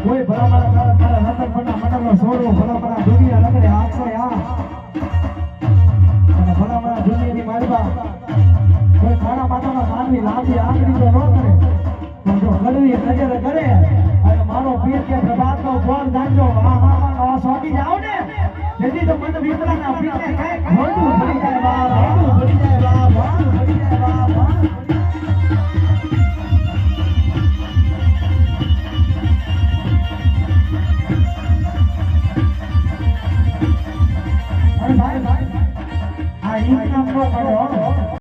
કોઈ ભલામણ કરે તારા રતન પન્ના મંડળનો સોરો ભલામણ દુનિયા લગડે આખો યા અને ભલામણ દુનિયાની માલબા મારા ખાણા માતાના માનવી લાંબી આંગળી તો ન જો ગળવી નજર કરે. અને મારો પીર કે પ્રભાતનો ફોન જાણજો હા હા હા સોટી જાવ ને જેથી તો મન વિપરાના પીરને કાંઈ ખોટું પડી જાય બાપ ખોટું પડી જાય બાપ ખોટું પડી જાય બાપ ભાઈ ભાઈ. આ ઇન્કમ નો પડ્યો